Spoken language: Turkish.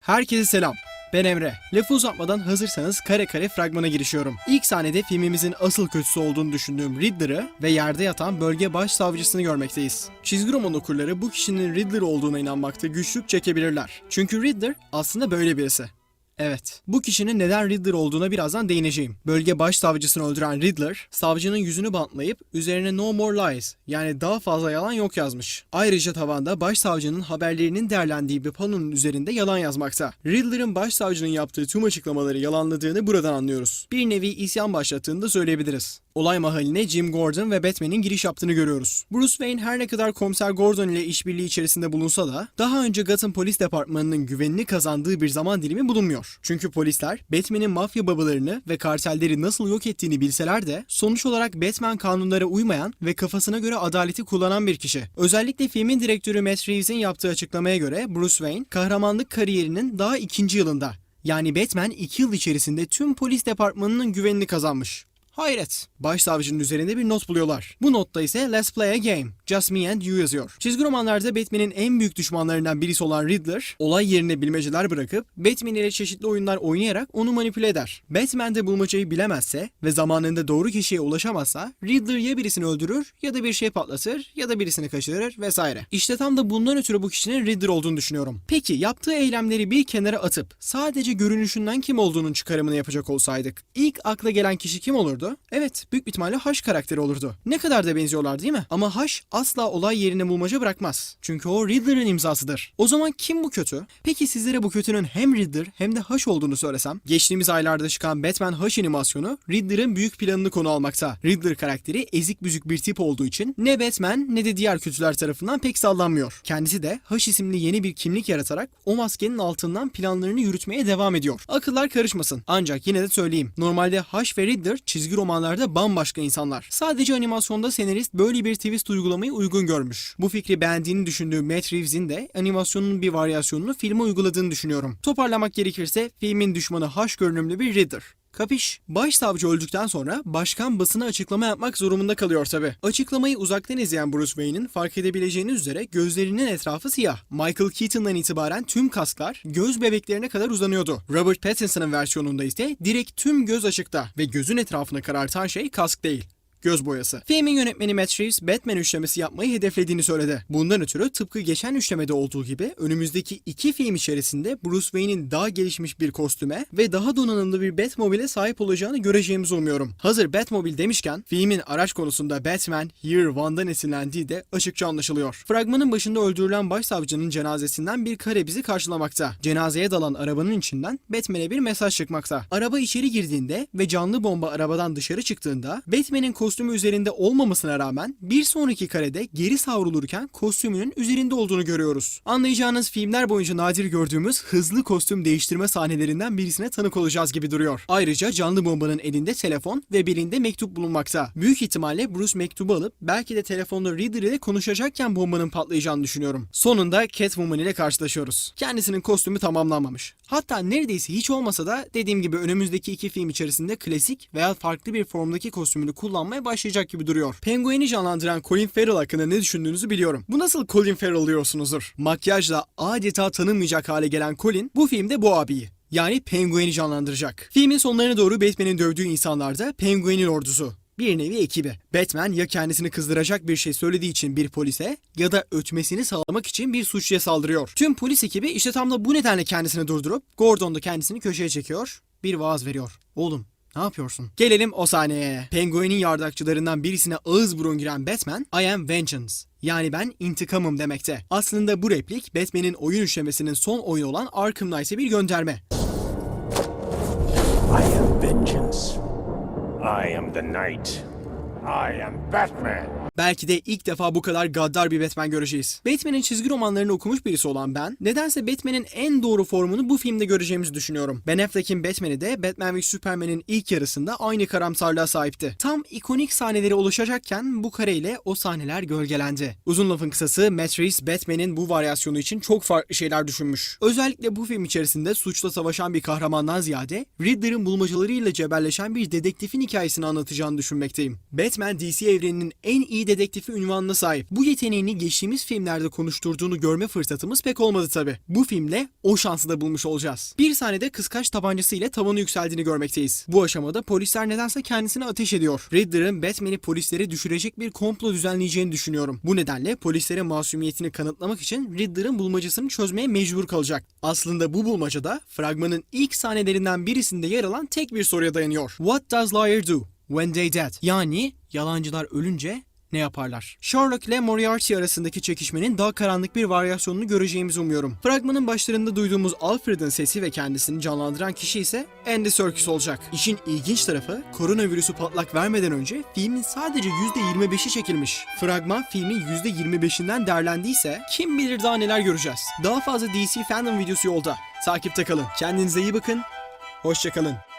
Herkese selam. Ben Emre. Lafı uzatmadan hazırsanız kare kare fragmana girişiyorum. İlk sahnede filmimizin asıl kötüsü olduğunu düşündüğüm Riddler'ı ve yerde yatan bölge başsavcısını görmekteyiz. Çizgi roman okurları bu kişinin Riddler olduğuna inanmakta güçlük çekebilirler. Çünkü Riddler aslında böyle birisi. Evet. Bu kişinin neden Riddler olduğuna birazdan değineceğim. Bölge başsavcısını öldüren Riddler, savcının yüzünü bantlayıp üzerine No More Lies yani daha fazla yalan yok yazmış. Ayrıca tavanda başsavcının haberlerinin değerlendiği bir panonun üzerinde yalan yazmakta. Riddler'ın başsavcının yaptığı tüm açıklamaları yalanladığını buradan anlıyoruz. Bir nevi isyan başlattığını da söyleyebiliriz. Olay mahalline Jim Gordon ve Batman'in giriş yaptığını görüyoruz. Bruce Wayne her ne kadar komiser Gordon ile işbirliği içerisinde bulunsa da daha önce Gotham Polis Departmanı'nın güvenini kazandığı bir zaman dilimi bulunmuyor. Çünkü polisler Batman'in mafya babalarını ve kartelleri nasıl yok ettiğini bilseler de sonuç olarak Batman kanunlara uymayan ve kafasına göre adaleti kullanan bir kişi. Özellikle filmin direktörü Matt Reeves'in yaptığı açıklamaya göre Bruce Wayne kahramanlık kariyerinin daha ikinci yılında. Yani Batman 2 yıl içerisinde tüm polis departmanının güvenini kazanmış. Hayret. Başsavcının üzerinde bir not buluyorlar. Bu notta ise Let's play a game. Just me and you yazıyor. Çizgi romanlarda Batman'in en büyük düşmanlarından birisi olan Riddler, olay yerine bilmeceler bırakıp Batman ile çeşitli oyunlar oynayarak onu manipüle eder. Batman de bulmacayı bilemezse ve zamanında doğru kişiye ulaşamazsa Riddler ya birisini öldürür ya da bir şey patlatır ya da birisini kaçırır vesaire. İşte tam da bundan ötürü bu kişinin Riddler olduğunu düşünüyorum. Peki yaptığı eylemleri bir kenara atıp sadece görünüşünden kim olduğunun çıkarımını yapacak olsaydık ilk akla gelen kişi kim olurdu? Evet, büyük bir ihtimalle Haş karakteri olurdu. Ne kadar da benziyorlar değil mi? Ama Haş asla olay yerine bulmaca bırakmaz. Çünkü o Riddler'ın imzasıdır. O zaman kim bu kötü? Peki sizlere bu kötünün hem Riddler hem de Haş olduğunu söylesem? Geçtiğimiz aylarda çıkan Batman Haş animasyonu Riddler'ın büyük planını konu almakta. Riddler karakteri ezik büzük bir tip olduğu için ne Batman ne de diğer kötüler tarafından pek sallanmıyor. Kendisi de Haş isimli yeni bir kimlik yaratarak o maskenin altından planlarını yürütmeye devam ediyor. Akıllar karışmasın. Ancak yine de söyleyeyim. Normalde Haş ve Riddler çizgi romanlarda bambaşka insanlar. Sadece animasyonda senarist böyle bir twist uygulamayı uygun görmüş. Bu fikri beğendiğini düşündüğü Matt Reeves'in de animasyonun bir varyasyonunu filme uyguladığını düşünüyorum. Toparlamak gerekirse filmin düşmanı Haş görünümlü bir Riddler. Kapış. Başsavcı öldükten sonra başkan basına açıklama yapmak zorunda kalıyor tabi. Açıklamayı uzaktan izleyen Bruce Wayne'in fark edebileceğiniz üzere gözlerinin etrafı siyah. Michael Keaton'dan itibaren tüm kasklar göz bebeklerine kadar uzanıyordu. Robert Pattinson'ın versiyonunda ise direkt tüm göz açıkta ve gözün etrafını karartan şey kask değil göz boyası. Filmin yönetmeni Matt Reeves Batman üçlemesi yapmayı hedeflediğini söyledi. Bundan ötürü tıpkı geçen üçlemede olduğu gibi önümüzdeki iki film içerisinde Bruce Wayne'in daha gelişmiş bir kostüme ve daha donanımlı bir Batmobile'e sahip olacağını göreceğimizi umuyorum. Hazır Batmobile demişken filmin araç konusunda Batman Year One'dan esinlendiği de açıkça anlaşılıyor. Fragmanın başında öldürülen başsavcının cenazesinden bir kare bizi karşılamakta. Cenazeye dalan arabanın içinden Batman'e bir mesaj çıkmakta. Araba içeri girdiğinde ve canlı bomba arabadan dışarı çıktığında Batman'in kostümü üzerinde olmamasına rağmen bir sonraki karede geri savrulurken kostümünün üzerinde olduğunu görüyoruz. Anlayacağınız filmler boyunca nadir gördüğümüz hızlı kostüm değiştirme sahnelerinden birisine tanık olacağız gibi duruyor. Ayrıca canlı bombanın elinde telefon ve belinde mektup bulunmakta. Büyük ihtimalle Bruce mektubu alıp belki de telefonda Riddler ile konuşacakken bombanın patlayacağını düşünüyorum. Sonunda Catwoman ile karşılaşıyoruz. Kendisinin kostümü tamamlanmamış. Hatta neredeyse hiç olmasa da dediğim gibi önümüzdeki iki film içerisinde klasik veya farklı bir formdaki kostümünü kullanmaya başlayacak gibi duruyor. Penguin'i canlandıran Colin Farrell hakkında ne düşündüğünüzü biliyorum. Bu nasıl Colin Farrell diyorsunuzdur? Makyajla adeta tanınmayacak hale gelen Colin bu filmde bu abiyi. Yani Penguin'i canlandıracak. Filmin sonlarına doğru Batman'in dövdüğü insanlar da Penguin'in ordusu. Bir nevi ekibi. Batman ya kendisini kızdıracak bir şey söylediği için bir polise ya da ötmesini sağlamak için bir suçluya saldırıyor. Tüm polis ekibi işte tam da bu nedenle kendisini durdurup Gordon da kendisini köşeye çekiyor, bir vaaz veriyor. Oğlum ne yapıyorsun? Gelelim o sahneye. Penguin'in yardakçılarından birisine ağız burun giren Batman, I am vengeance. Yani ben intikamım demekte. Aslında bu replik Batman'in oyun üçlemesinin son oyunu olan Arkham Knight'e bir gönderme. I am vengeance. I am the night. I am Batman. Belki de ilk defa bu kadar gaddar bir Batman göreceğiz. Batman'in çizgi romanlarını okumuş birisi olan ben, nedense Batman'in en doğru formunu bu filmde göreceğimizi düşünüyorum. Ben Affleck'in Batman'i de Batman ve Superman'in ilk yarısında aynı karamsarlığa sahipti. Tam ikonik sahneleri oluşacakken bu kareyle o sahneler gölgelendi. Uzun lafın kısası Matt Reeves Batman'in bu varyasyonu için çok farklı şeyler düşünmüş. Özellikle bu film içerisinde suçla savaşan bir kahramandan ziyade Riddler'ın bulmacalarıyla cebelleşen bir dedektifin hikayesini anlatacağını düşünmekteyim. Batman DC evreninin en iyi iyi dedektifi ünvanına sahip. Bu yeteneğini geçtiğimiz filmlerde konuşturduğunu görme fırsatımız pek olmadı tabi. Bu filmle o şansı da bulmuş olacağız. Bir sahnede kıskaç tabancası ile tavanı yükseldiğini görmekteyiz. Bu aşamada polisler nedense kendisine ateş ediyor. Riddler'ın Batman'i polislere düşürecek bir komplo düzenleyeceğini düşünüyorum. Bu nedenle polislere masumiyetini kanıtlamak için Riddler'ın bulmacasını çözmeye mecbur kalacak. Aslında bu bulmacada fragmanın ilk sahnelerinden birisinde yer alan tek bir soruya dayanıyor. What does liar do when they dead? Yani yalancılar ölünce ne yaparlar? Sherlock ile Moriarty arasındaki çekişmenin daha karanlık bir varyasyonunu göreceğimizi umuyorum. Fragmanın başlarında duyduğumuz Alfred'in sesi ve kendisini canlandıran kişi ise Andy Serkis olacak. İşin ilginç tarafı koronavirüsü patlak vermeden önce filmin sadece %25'i çekilmiş. Fragman filmin %25'inden derlendiyse kim bilir daha neler göreceğiz. Daha fazla DC fandom videosu yolda. Takipte kalın. Kendinize iyi bakın. Hoşçakalın.